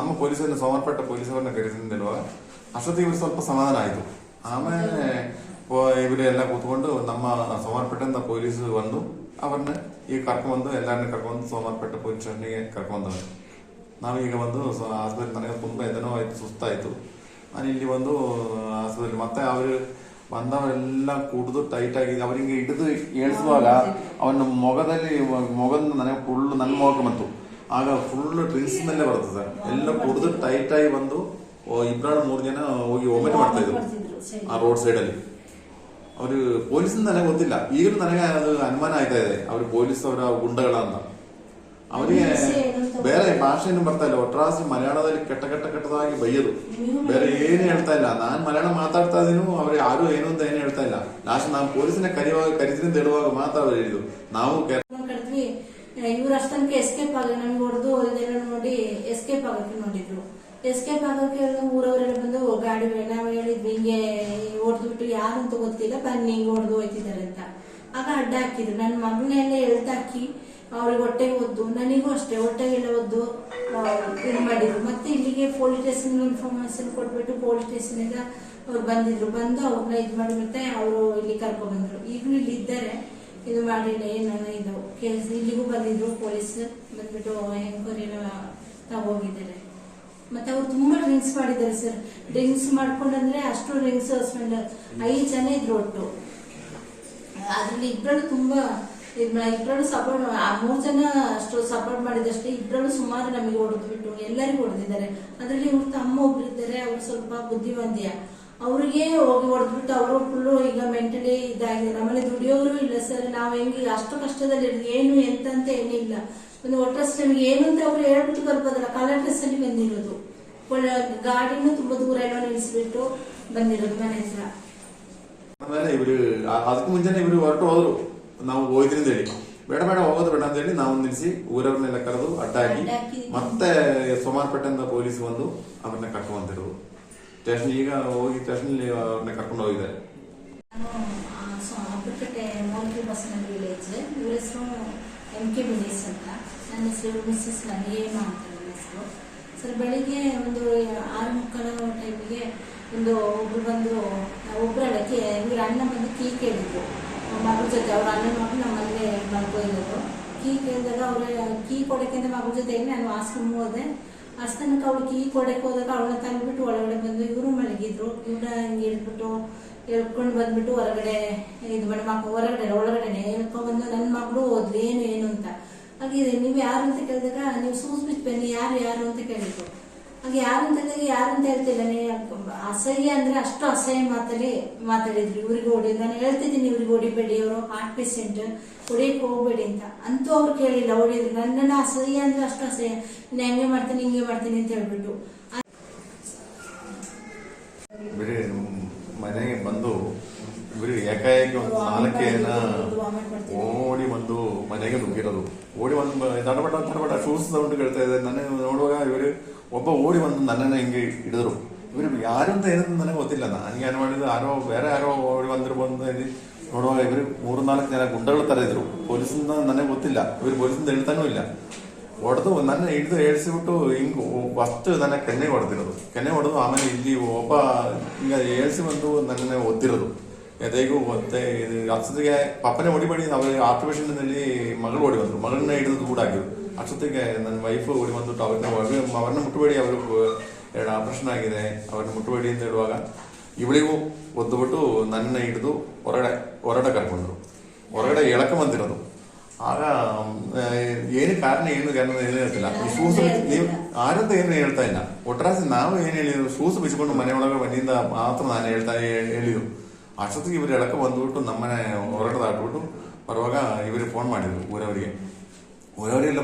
ನಮ್ಮ ಪೊಲೀಸರನ್ನ ಸಮರ್ಪಟ್ಟ ಪೊಲೀಸರನ್ನ ಕರೆಸಿದ ಹೇಳುವಾಗ ಅಷ್ಟೊತ್ತಿಗೆ ಇವ್ರು ಸ್ವಲ್ಪ ಸಮಾಧಾನ ಆಯ್ತು. ಆಮೇಲೆ ಇವರು ಇವ್ರು ಎಲ್ಲ ಕೂತ್ಕೊಂಡು ನಮ್ಮ ಸೋಮವಾರಪೇಟೆಯಿಂದ ಪೊಲೀಸ್ ಬಂದು ಅವ್ರನ್ನ ಈಗ ಕರ್ಕೊಂಡು ಎಲ್ಲರನ್ನ ಕರ್ಕೊಂಡು ಸೋಮವಾರಪೇಟೆ ಪೊಲೀಸ್ ಸ್ಟೇಷನ್ಗೆ ನಾನು ಈಗ ಬಂದು ಆಸ್ಪತ್ರೆ ನನಗೆ ತುಂಬಾ ಎದನೋ ಆಯ್ತು ಸುಸ್ತಾಯ್ತು. ನಾನು ಇಲ್ಲಿ ಬಂದು ಆಸ್ಪತ್ರೆ ಮತ್ತೆ ಅವರು ಬಂದವರೆಲ್ಲ ಕುಡಿದು ಟೈಟ್ ಆಗಿ ಅವರಿಗೆ ಹಿಡಿದು ಏಳಿಸುವಾಗ ಅವನ ಮೊಗದಲ್ಲಿ ಮೊಗದ ನನಗೆ ಫುಲ್ ನನ್ನ ಮೊಗಕ್ಕೆ ಬಂತು. ಆಗ ಫುಲ್ ಡ್ರಿಂಕ್ಸ್ ನಲ್ಲೇ ಬರ್ತದೆ ಸರ್ ಎಲ್ಲ ಕುಡಿದು ಟೈಟ್ ಆಗಿ ಬಂದು ಇಬ್ಬರು ಮೂರು ಜನ ಹೋಗಿ ಒಮೆಟ್ ಮಾಡ್ತಾ ಇದ್ರು ಆ ರೋಡ್ ಸೈಡ್ ಅಲ್ಲಿ ಅವರು ಪೊಲೀಸ್ ನನಗೆ ಗೊತ್ತಿಲ್ಲ ಈಗಲೂ ನನಗೆ ಅದು ಅನುಮಾನ ಆಯ್ತಾ ಇದೆ ಅವ್ರು ಪೊಲೀಸ್ ಅವರ ಗುಂಡಗಳ ಅಂತ ಅವರಿಗೆ ಬೇರೆ ಭಾಷೆಯನ್ನು ಬರ್ತಾ ಇಲ್ಲ ಒಟ್ರಾಸಿ ಮಲಯಾಳದಲ್ಲಿ ಕೆಟ್ಟ ಕೆಟ್ಟ ಕೆಟ್ಟದಾಗಿ ಬೈಯೋದು ಬೇರೆ ಏನು ಹೇಳ್ತಾ ಇಲ್ಲ ನಾನು ಮಲಯಾಳ ಮಾತಾಡ್ತಾ ಇದೀನು ಅವ್ರು ಯಾರು ಏನು ಅಂತ ಏನು ಹೇಳ್ತಾ ಇಲ್ಲ ಲಾಸ್ಟ್ ನಾನು ಪೊಲೀಸನ್ನ ಕರೆಯುವಾಗ ಕರಿತೀನಿ ಅಂತ ಹೇಳುವಾಗ ಮಾತ್ರ ಅವ್ರು ಹೇಳಿದ್ರು ನಾವು ಕೆ- ಕಡಿದ್ವಿ ಇವ್ರು ಅಷ್ಟೊಂದಕ್ಕೆ ಎಸ್ಕೇಪ್ ಆಗ ನನ್ಗೆ ಹೊಡೆದು ಇದೆಲ್ಲ ನೋಡಿ ಎಸ್ಕೇಪ್ ಆಗಕ್ಕೆ ನೋಡಿದ್ರು. ಎಸ್ಕೇಪ್ ಆಗೋಕೆ ಊರವರೆಲ್ಲ ಬಂದು ಗಾಡಿ ನಾವು ಹೇಳಿದ್ವಿ, ಹಿಂಗೆ ಹೊಡೆದ್ಬಿಟ್ಟು ಯಾರು ಅಂತ ಗೊತ್ತಿಲ್ಲ, ಬನ್ನಿ, ಹಿಂಗೆ ಹೊಡೆದು ಹೋಯ್ತಿದ್ದಾರೆ ಅಂತ. ಆಗ ಅಡ್ಡ ಹಾಕಿದ್ರು. ನನ್ನ ಮಗನೆಲ್ಲ ಎಳ್ತಾಕಿ ಅವ್ರಿಗೆ ಹೊಟ್ಟೆಗೆ ಒದ್ದು, ನನಗೂ ಅಷ್ಟೇ ಹೊಟ್ಟೆಗೆಲ್ಲ ಒದ್ದು ಇದು ಮಾಡಿದ್ರು. ಮತ್ತೆ ಇಲ್ಲಿಗೆ ಪೊಲೀಸ್ ಸ್ಟೇಷನ್ ಇನ್ಫಾರ್ಮೇಶನ್ ಕೊಟ್ಬಿಟ್ಟು ಪೊಲೀಸ್ ಸ್ಟೇಷನಿಂದ ಅವ್ರು ಬಂದಿದ್ರು. ಬಂದು ಅವ್ರನ್ನ ಇದು ಮಾಡಿ ಮತ್ತೆ ಅವರು ಇಲ್ಲಿ ಕರ್ಕೊಂಡ್ಬಂದ್ರು. ಈಗಲೂ ಇಲ್ಲಿ ಇದ್ದಾರೆ. ಇದು ಮಾಡಿಲ್ಲ ಏನೋ ಇದು ಕೇಸ್ ಇಲ್ಲಿಗೂ ಬಂದಿದ್ರು ಪೊಲೀಸ್ ಬಂದ್ಬಿಟ್ಟು ಎಂಕ್ವೈರಿ ತಗೋಗಿದ್ದಾರೆ. ಮತ್ತೆ ಅವ್ರು ತುಂಬಾ ಡ್ರಿಂಕ್ಸ್ ಮಾಡಿದ್ದಾರೆ ಸರ್ ಡ್ರಿಂಕ್ಸ್ ಮಾಡ್ಕೊಂಡಂದ್ರೆ ಅಷ್ಟು ಡ್ರಿಂಕ್ಸ್ ಹಸ್ಬೆಂಡ್ ಐದು ಜನ ಇದ್ರು ಒಟ್ಟು. ಅದ್ರಲ್ಲಿ ಇಬ್ಬರಲ್ಲೂ ತುಂಬಾ ಇಬ್ಬರಲ್ಲೂ ಸಪೋರ್ಟ್ ಆ ಮೂರ್ ಜನ ಅಷ್ಟು ಸಪೋರ್ಟ್ ಮಾಡಿದಷ್ಟೇ ಇಬ್ಬರಲ್ಲೂ ಸುಮಾರು ನಮಗೆ ಹೊಡೆದ್ಬಿಟ್ಟು ಎಲ್ಲರಿಗೂ ಹೊಡೆದಿದ್ದಾರೆ. ಅದ್ರಲ್ಲಿ ಇವ್ರ ತಮ್ಮ ಒಬ್ರು ಇದ್ದಾರೆ ಅವ್ರು ಸ್ವಲ್ಪ ಬುದ್ಧಿವಂತಿಯ. ಅವ್ರಿಗೆ ಹೋಗಿ ಹೊಡೆದ್ಬಿಟ್ಟು ಅವರು ಫುಲ್ಲು ಈಗ ಮೆಂಟಲಿ ಇದಾಗಿದೆ ಆಮೇಲೆ ದುಡಿಯೋರು ಇಲ್ಲ ಸರ್ ನಾವು ಹೆಂಗೆ ಅಷ್ಟು ಕಷ್ಟದಲ್ಲಿ ಇರೋದು? ಏನು ಎಂತಂತ ಏನಿಲ್ಲ. ಒಂದು ಒಟ್ಟಷ್ಟು ನಮಗೆ ಏನು ಅಂತ ಅವ್ರು ಹೇಳ್ಬಿಟ್ಟು ಬರ್ಬೋದಲ್ಲ ಅಲ್ಲಿ ಬಂದಿರೋದು. ಒಳ್ಳೆ ಗಾಡಿನೂ ತುಂಬಾ ದೂರ ಎಲ್ಲ ನಿಲ್ಲಿಸ್ಬಿಟ್ಟು ಬಂದಿರೋದು ಮನೆ ಹತ್ರ. ಆಮೇಲೆ ಇವರು ಅದಕ್ಕೂ ಮುಂಚೆನೆ ಇವರು ಹೊರಟು ಹೋದ್ರು. ನಾವು ಹೋಗಿದ್ರಿಂದ ಹೇಳಿ. ಬೇಡ ಬೇಡ ಹೋಗೋದು ಬೇಡ ಅಂತ ಹೇಳಿ ನಾವು ನಿಲ್ಲಿಸಿ ಊರವ್ರನ್ನೆಲ್ಲ ಕರೆದು ಅಡ್ಡ ಹಾಕಿ ಅಡ್ಡ ಹಾಕಿ. ಮತ್ತೆ ಸೋಮಾರ್ಪೇಟೆಯಿಂದ ಪೊಲೀಸ್ ಬಂದು ಅವ್ರನ್ನ ಕರ್ಕೊಂಡು ಸ್ಟೇಷನ್ ಈಗ ಹೋಗಿ ಸ್ಟೇಷನ್ ಅವ್ರನ್ನ ಕರ್ಕೊಂಡು ಹೋಗಿದ್ದಾರೆ Abbarapete Molki M K village ಅಂತ. ನನ್ನ ಹೆಸರು ಮಿಸ್ಸಸ್ ನನಿಯೇಮ ಅಂತ ನನ್ನ ಹೆಸರು. ಸರ್, ಬೆಳಿಗ್ಗೆ ಒಂದು ಆರು ಮುಕ್ಕಾಲ ಟೈಮಿಗೆ ಒಂದು ಒಬ್ರು ಬಂದು ಒಬ್ರು ಅಡಕ್ಕೆ ಇವ್ರ ಅಣ್ಣ ಬಂದು ಕೀ ಕೇಳಿದ್ರು. ಮಗಳ ಜೊತೆ, ಅವ್ರ ಅಣ್ಣನ ಮಗಳು ನಮ್ಮ ಮನೇಲಿ ಮಲ್ಕೊಂಡಿದ್ರು ಕೀ ಕೇಳಿದಾಗ ಅವ್ರ, ಕೀ ಕೊಡಕ್ಕೆ ಅಂತ ಮಗಳ ಜೊತೆ ನಾನು ವಾಶ್ರೂಮ್ ಹೋದೆ. ಅಷ್ಟನಕ್ಕೆ ಅವಳು ಕೀ ಕೊಡಕ್ಕೆ ಹೋದಾಗ ಅವಳನ್ನ ತಂದ್ಬಿಟ್ಟು ಒಳಗಡೆ ಬಂದು ಇವರು ಮಲಗಿದ್ರು. ಇವ್ರ ಹಿಂಗೆ ಹೇಳ್ಬಿಟ್ಟು ಹೇಳ್ಕೊಂಡು ಬಂದ್ಬಿಟ್ಟು ಹೊರಗಡೆ ಇದು ಮಾಡಿ ಮಕ್ಕ ಹೊರಗಡೆ ಒಳಗಡೆನೆ ಹೇಳ್ಕೊಂಡ್ ಬಂದು ನನ್ನ ಮಕ್ಕಳು ಹೋದ್ಲು ಏನು ಏನು ಅಂತ. ಹಾಗೆ ನೀವು ಯಾರು ಅಂತ ಕೇಳಿದಾಗ, ನೀವು ಸೂಸ್ಬಿಟ್ಟು ಬನ್ನಿ, ಯಾರು ಯಾರು ಅಂತ ಕೇಳಿದ್ರು. ಹಾಗೆ ಯಾರು ಅಂತ ಕೇಳಿದಾಗ ಯಾರು ಅಂತ ಹೇಳ್ತಿಲ್ಲ ಅಸಹ್ಯ ಅಂದ್ರೆ ಅಷ್ಟು ಅಸಹ್ಯ ಮಾತಲ್ಲಿ ಮಾತಾಡಿದ್ರು. ಇವ್ರಿಗೆ ಓಡಿ, ನಾನು ಹೇಳ್ತಿದ್ದೀನಿ ಇವ್ರಿಗೆ ಹೊಡಿಬೇಡಿ, ಅವರು ಹಾರ್ಟ್ ಪೇಷಂಟ್ ಹೊಡಿಯಕ್ಕೆ ಹೋಗ್ಬೇಡಿ ಅಂತ. ಅಂತೂ ಅವ್ರು ಕೇಳಿಲ್ಲ, ಹೊಡಿದ್ರು. ನನ್ನನ್ನು ಅಸಹ್ಯ ಅಂದ್ರೆ ಅಷ್ಟು ಅಸಹ್ಯ. ನಾನು ಹೆಂಗೆ ಮಾಡ್ತೀನಿ, ಹಿಂಗೆ ಮಾಡ್ತೀನಿ ಅಂತ ಹೇಳ್ಬಿಟ್ಟು. ಮನೆಗೆ ಬಂದು ಬರೀ ಏಕಾಏಕಿ ಒಂದು ನಾಲ್ಕೇ ಜನ ಓಡಿ ಬಂದು ಮನೆಗೆ ನುಗ್ಗಿರೋದು. ಓಡಿ ಬಂದು ತಡಬಡ ತಡಬಡ, ಶೂಸ್ ಸೌಂಡ್ ಕೇಳ್ತಾ ಇದೆ ನನಗೆ ನೋಡುವಾಗ ಇವರು ಒಬ್ಬ ಓಡಿ ಬಂದು ನನ್ನನ್ನು ಹಿಂಗೆ ಹಿಡಿದ್ರು. ಇವರು ಯಾರು ಅಂತ ಏನಂತ ನನಗೆ ಗೊತ್ತಿಲ್ಲ. ನನಗೆ ಏನು ಮಾಡಿದ್ರು ಯಾರೋ ಬೇರೆ ಯಾರೋ ಓಡಿ ಬಂದ್ರು ಬಂದು ಇಲ್ಲಿ ನೋಡುವಾಗ ಇವರು ಮೂರು ನಾಲ್ಕು ಜನ ಗುಂಡಗಳು ತರ ಇದ್ರು. ಪೊಲೀಸಿಂದ ನನಗೆ ಗೊತ್ತಿಲ್ಲ. ಇವರು ಪೊಲೀಸಿಂದ ಹೇಳ್ತಾನೂ ಇಲ್ಲ. ಹೊಡೆದು ನನ್ನ ಹಿಡಿದು ಏಳ್ಸಿಬಿಟ್ಟು ಹಿಂಗ್ ಫಸ್ಟ್ ನನ್ನ ಕೆನ್ನೆ ಹೊಡೆದಿರೋದು. ಕೆನ್ನೆ ಹೊಡೆದು ಆಮೇಲೆ ಇಲ್ಲಿ ಒಬ್ಬ ಹಿಂಗ ಏಳ್ಸಿ ಬಂದು ನನ್ನನ್ನೇ ಒದ್ದಿರೋದು. ಎದೆಗೂ ಮತ್ತೆ ಇದು ಅಷ್ಟೊತ್ತಿಗೆ ಪಾಪನೇ ಹೊಡಿಬೇಡಿ ನಾವು ಆಪರೇಷನ್ನಲ್ಲಿ ಮಗಳು ಓಡಿ ಬಂದರು ಮಗಳನ್ನ ಹಿಡಿದು ಕೂಡ ಆಗಿದ್ರು ಅಷ್ಟೊತ್ತಿಗೆ ನನ್ನ ವೈಫ್ ಓಡಿ ಬಂದ್ಬಿಟ್ಟು ಅವ್ರನ್ನ ಅವ್ರನ್ನ ಮುಟ್ಟಬೇಡಿ ಅವರು ಎರಡು ಆಪರೇಷನ್ ಆಗಿದೆ ಅವ್ರನ್ನ ಮುಟ್ಟಬೇಡಿ ಅಂತ ಹೇಳುವಾಗ ಇವಳಿಗೂ ಒದ್ದುಬಿಟ್ಟು ನನ್ನ ಹಿಡಿದು ಹೊರಗಡೆ ಹೊರಗಡೆ ಕರ್ಕೊಂಡ್ರು. ಹೊರಗಡೆ ಎಳಕ ಬಂದಿರೋದು. ಆಗ ಏನು ಕಾರಣ ಏನು ಏನು ಏನು ಹೇಳ್ತಿಲ್ಲ. ಈ ಶೂಸ್ ನೀವು ಆರಂತ ಏನು ಹೇಳ್ತಾ ಇಲ್ಲ. ಒಟ್ರಾಸಿ ನಾವು ಏನು ಹೇಳಿದ್ರು ಶೂಸ್ ಬಿಚ್ಕೊಂಡು ಮನೆ ಒಳಗೆ ಮನೆಯಿಂದ ಮಾತ್ರ ನಾನು ಹೇಳ್ತಾ ಹೇಳಿದ್ರು ಅಷ್ಟೊತ್ತಿಗೆ ಇವ್ರು ಎಳಕ ಬಂದ್ಬಿಟ್ಟು ನಮ್ಮನೆ ಹೊರಗಡೆ ದಾಟ್ಬಿಟ್ಟು ಬರುವಾಗ ಇವರಿಗೆ ಫೋನ್ ಮಾಡಿದ್ರು ಊರವರಿಗೆ ಊರವರೆಲ್ಲ